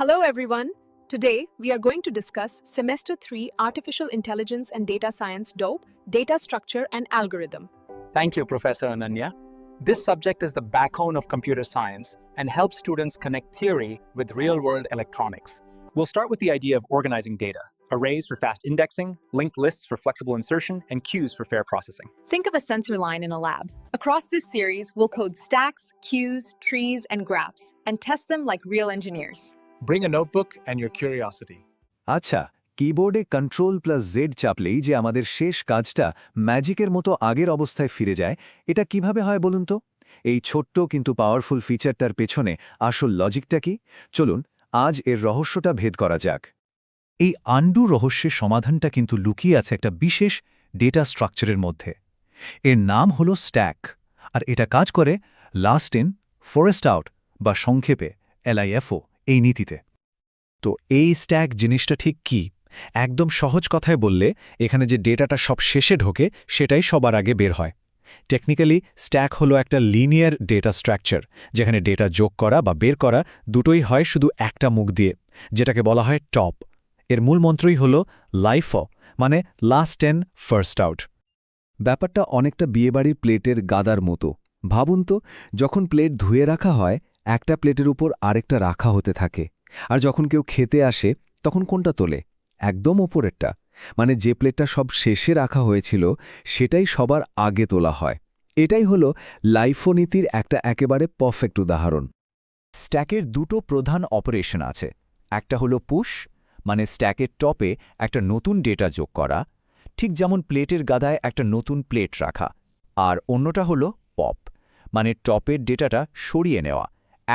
Hello, everyone. Today, we are going to discuss Semester 3 Artificial Intelligence and Data Science DOPE, Data Structure and Algorithm. Thank you, Professor Ananya. This subject is the backbone of computer science and helps students connect theory with real world electronics. We'll start with the idea of organizing data arrays for fast indexing, linked lists for flexible insertion, and queues for fair processing. Think of a sensor line in a lab. Across this series, we'll code stacks, queues, trees, and graphs, and test them like real engineers. Bring a notebook and your curiosity. আচ্ছা কিবোর্ডে control plus Z চাপলেই যে আমাদের শেষ কাজটা ম্যাজিকের মতো আগের অবস্থায় ফিরে যায়, এটা কীভাবে হয় বলুন তো? এই ছোট্ট কিন্তু পাওয়ারফুল ফিচারটার পেছনে আসল লজিকটা কি? চলুন, আজ এর রহস্যটা ভেদ করা যাক। এই আন্ডু রহস্যের সমাধানটা কিন্তু লুকিয়ে আছে একটা বিশেষ ডেটা স্ট্রাকচারের মধ্যে। এর নাম হল স্ট্যাক আর এটা কাজ করে লাস্ট ইন ফরেস্ট আউট বা সংক্ষেপে এলআইএফও এই নীতিতে। তো এই স্ট্যাক জিনিসটা ঠিক কি? একদম সহজ কথায় বললে, এখানে যে ডেটাটা সব শেষে ঢোকে, সেটাই সবার আগে বের হয়। টেকনিক্যালি স্ট্যাক হলো একটা লিনিয়ার ডেটা স্ট্রাকচার যেখানে ডেটা যোগ করা বা বের করা দুটোই হয় শুধু একটা মুখ দিয়ে, যেটাকে বলা হয় টপ এর মূল মন্ত্রই হল লাইফ মানে লাস্ট টেন ফার্স্ট আউট ব্যাপারটা অনেকটা বিয়েবাড়ির প্লেটের গাদার মতো। ভাবুন তো, যখন প্লেট ধুয়ে রাখা হয় একটা প্লেটের উপর আরেকটা রাখা হতে থাকে। আর যখন কেউ খেতে আসে, তখন কোনটা তোলে? একদম ওপরেরটা। মানে যে প্লেটটা সব শেষে রাখা হয়েছিল, সেটাই সবার আগে তোলা হয়। এটাই হলো লাইফো নীতির একটা একেবারে পারফেক্ট উদাহরণ। স্ট্যাকের দুটো প্রধান অপারেশন আছে। একটা হলো পুশ মানে স্ট্যাকের টপে একটা নতুন ডেটা যোগ করা, ঠিক যেমন প্লেটের গাদায় একটা নতুন প্লেট রাখা। আর অন্যটা হলো পপ মানে টপের ডেটাটা সরিয়ে নেওয়া।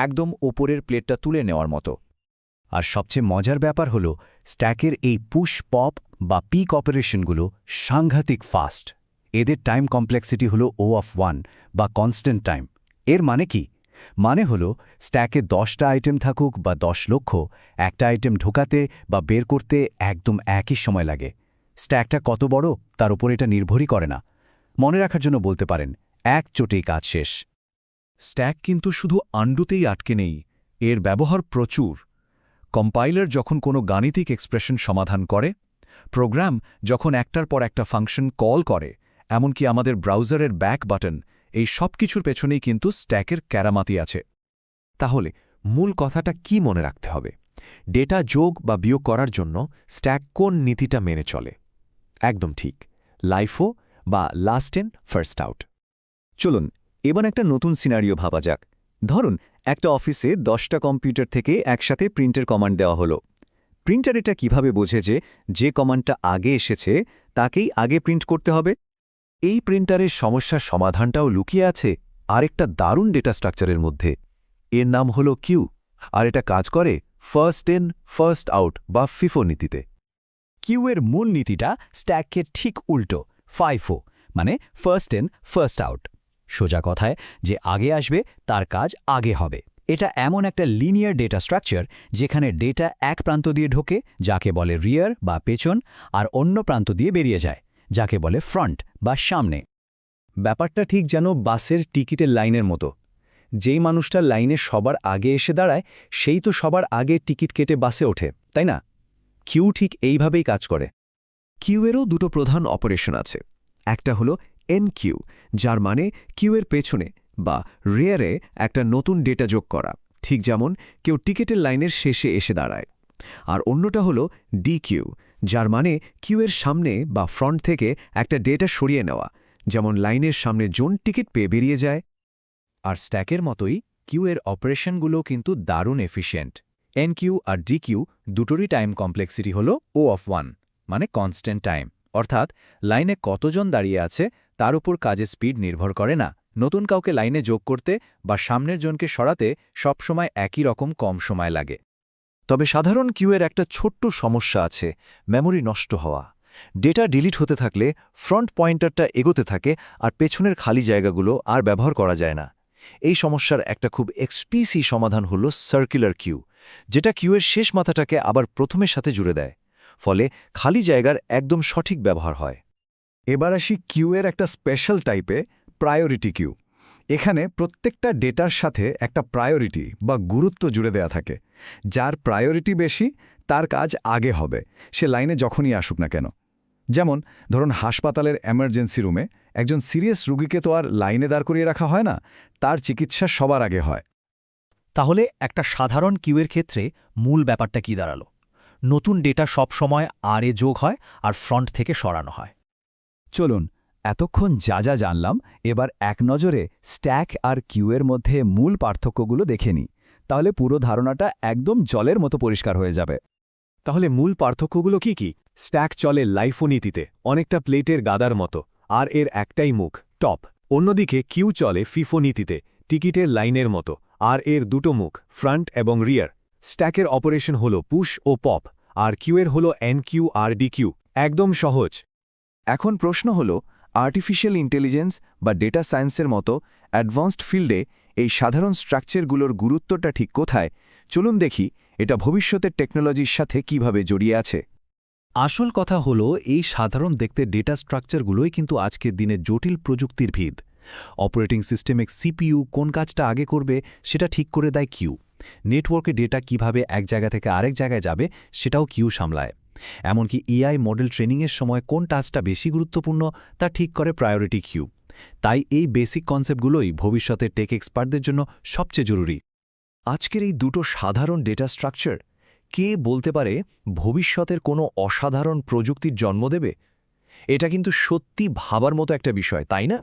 একদম ওপরের প্লেটটা তুলে নেওয়ার মতো। আর সবচেয়ে মজার ব্যাপার হল, স্ট্যাকের এই পুশ, পপ বা পিক অপারেশনগুলো সাংঘাতিক ফাস্ট। এদের টাইম কমপ্লেক্সিটি হল ও অফ ওয়ান বা কনস্ট্যান্ট টাইম এর মানে কি? মানে হল, স্ট্যাকে দশটা আইটেম থাকুক বা দশ লক্ষ, একটা আইটেম ঢোকাতে বা বের করতে একদম একই সময় লাগে। স্ট্যাকটা কত বড়, তার উপর এটা নির্ভরই করে না। মনে রাখার জন্য বলতে পারেন, এক চোটেই কাজ শেষ। স্ট্যাক কিন্তু শুধু আন্ডুতেই আটকে নেই, এর ব্যবহার প্রচুর। কম্পাইলার যখন কোনো গাণিতিক এক্সপ্রেশন সমাধান করে, প্রোগ্রাম যখন একটার পর একটা ফাংশন কল করে, এমনকি আমাদের ব্রাউজারের ব্যাক বাটন, এই সব কিছুর পেছনেই কিন্তু স্ট্যাকের ক্যারামাতি আছে। তাহলে, মূল কথাটা কি মনে রাখতে হবে? ডেটা যোগ বা বিয়োগ করার জন্য স্ট্যাক কোন নীতিটা মেনে চলে? একদম ঠিক। লাইফো বা লাস্ট ইন, ফার্স্ট আউট। চলুন এবার একটা নতুন সিনারিও ভাবা যাক। ধরুন, একটা অফিসে দশটা কম্পিউটার থেকে একসাথে প্রিন্টের কমান্ড দেওয়া হলো। প্রিন্টার এটা কীভাবে বোঝে যে যে কমান্ডটা আগে এসেছে, তাকেই আগে প্রিন্ট করতে হবে? এই প্রিন্টারের সমস্যার সমাধানটাও লুকিয়ে আছে আরেকটা দারুণ ডেটা স্ট্রাকচারের মধ্যে। এর নাম হলো কিউ, আর এটা কাজ করে ফার্স্ট ইন, ফার্স্ট আউট বা ফিফো নীতিতে। কিউয়ের মূল নীতিটা স্ট্যাকের ঠিক উল্টো, ফাইফো মানে ফার্স্ট ইন, ফার্স্ট আউট। সোজা কথায় যে আগে আসবে, তার কাজ আগে হবে। এটা এমন একটা লিনিয়ার ডেটা স্ট্রাকচার যেখানে ডেটা এক প্রান্ত দিয়ে ঢোকে, যাকে বলে রিয়ার বা পেছন, আর অন্য প্রান্ত দিয়ে বেরিয়ে যায়, যাকে বলে ফ্রন্ট বা সামনে। ব্যাপারটা ঠিক যেন বাসের টিকিটের লাইনের মতো। যেই মানুষটা লাইনে সবার আগে এসে দাঁড়ায়, সেই তো সবার আগে টিকিট কেটে বাসে ওঠে, তাই না? কিউ ঠিক এইভাবেই কাজ করে। কিউয়েরও দুটো প্রধান অপারেশন আছে। একটা হলো এন কিউ যার মানে কিউয়ের পেছনে বা রেয়ারে একটা নতুন ডেটা যোগ করা। ঠিক যেমন কেউ টিকেটের লাইনের শেষে এসে দাঁড়ায়। আর অন্যটা হলো ডি কিউ যার মানে কিউয়ের সামনে বা ফ্রন্ট থেকে একটা ডেটা সরিয়ে নেওয়া। যেমন লাইনের সামনে জোন টিকিট পেয়ে বেরিয়ে যায়। আর স্ট্যাকের মতোই কিউয়ের অপারেশনগুলো কিন্তু দারুণ এফিশিয়েন্ট এন কিউ আর ডি কিউ দুটোরই টাইম কমপ্লেক্সিটি হল ও অফ ওয়ান মানে কনস্ট্যান্ট টাইম অর্থাৎ লাইনে কতজন দাঁড়িয়ে আছে তার উপর কাজের স্পিড নির্ভর করে না। নতুন কাউকে লাইনে যোগ করতে বা সামনের জনকে সরাতে সবসময় একই রকম কম সময় লাগে। তবে সাধারণ কিউয়ের একটা ছোট্ট সমস্যা আছে, মেমোরি নষ্ট হওয়া। ডেটা ডিলিট হতে থাকলে ফ্রন্ট পয়েন্টারটা এগোতে থাকে আর পেছনের খালি জায়গাগুলো আর ব্যবহার করা যায় না। এই সমস্যার একটা খুব এক্সপিসি সমাধান হল সার্কুলার কিউ, যেটা কিউয়ের শেষ মাথাটাকে আবার প্রথমের সাথে জুড়ে দেয়। ফলে খালি জায়গার একদম সঠিক ব্যবহার হয়। এবার আসি কিউয়ের একটা স্পেশাল টাইপে প্রায়োরিটি কিউ। এখানে প্রত্যেকটা ডেটার সাথে একটা প্রায়োরিটি বা গুরুত্ব জুড়ে দেয়া থাকে। যার প্রায়োরিটি বেশি, তার কাজ আগে হবে। সে লাইনে যখনই আসুক না কেন। যেমন, ধরুন হাসপাতালের এমার্জেন্সি রুমে একজন সিরিয়াস রুগীকে তো আর লাইনে দাঁড় করিয়ে রাখা হয় না, তার চিকিৎসা সবার আগে হয়। তাহলে একটা সাধারণ কিউয়ের ক্ষেত্রে মূল ব্যাপারটা কি দাঁড়াল? নতুন ডেটা সবসময় আর এ যোগ হয় আর ফ্রন্ট থেকে সরানো হয়। চলুন, এতক্ষণ যা যা জানলাম, এবার এক নজরে স্ট্যাক আর কিউয়ের মধ্যে মূল পার্থক্যগুলো দেখে নিই। তাহলে পুরো ধারণাটা একদম জলের মতো পরিষ্কার হয়ে যাবে। তাহলে মূল পার্থক্যগুলো কি কি? স্ট্যাক চলে লাইফো নীতিতে অনেকটা প্লেটের গাদার মতো, আর এর একটাই মুখ, টপ। অন্যদিকে কিউ চলে ফিফো নীতিতে টিকিটের লাইনের মতো, আর এর দুটো মুখ, ফ্রন্ট এবং রিয়ার। স্ট্যাকের অপারেশন হল পুশ ও পপ, আর কিউয়ের হল এন কিউ আর ডি কিউ। একদম সহজ। এখন প্রশ্ন হল আর্টিফিশিয়াল ইন্টেলিজেন্স বা ডেটা সায়েন্সের মতো অ্যাডভান্সড ফিল্ডে এই সাধারণ স্ট্রাকচারগুলোর গুরুত্বটা ঠিক কোথায়? চলুন দেখি এটা ভবিষ্যতের টেকনোলজির সাথে কীভাবে জড়িয়ে আছে। আসল কথা হল, এই সাধারণ দেখতে ডেটা স্ট্রাকচারগুলোই কিন্তু আজকের দিনে জটিল প্রযুক্তির ভিত। অপারেটিং সিস্টেমে সিপিইউ কোন কাজটা আগে করবে, সেটা ঠিক করে দেয় কিউ নেটওয়ার্কে ডেটা কীভাবে এক জায়গা থেকে আরেক জায়গায় যাবে, সেটাও কিউ সামলায়। এমনকি এআই মডেল ট্রেনিংয়ের সময় কোন টাস্কটা বেশি গুরুত্বপূর্ণ তা ঠিক করে প্রায়োরিটি কিউ তাই এই বেসিক কনসেপ্টগুলোই ভবিষ্যতের টেক এক্সপার্টদের জন্য সবচেয়ে জরুরি। আজকের এই দুটো সাধারণ ডেটা স্ট্রাকচার, কে বলতে পারে ভবিষ্যতের কোনো অসাধারণ প্রযুক্তির জন্ম দেবে? এটা কিন্তু সত্যি ভাবার মতো একটা বিষয়, তাই না?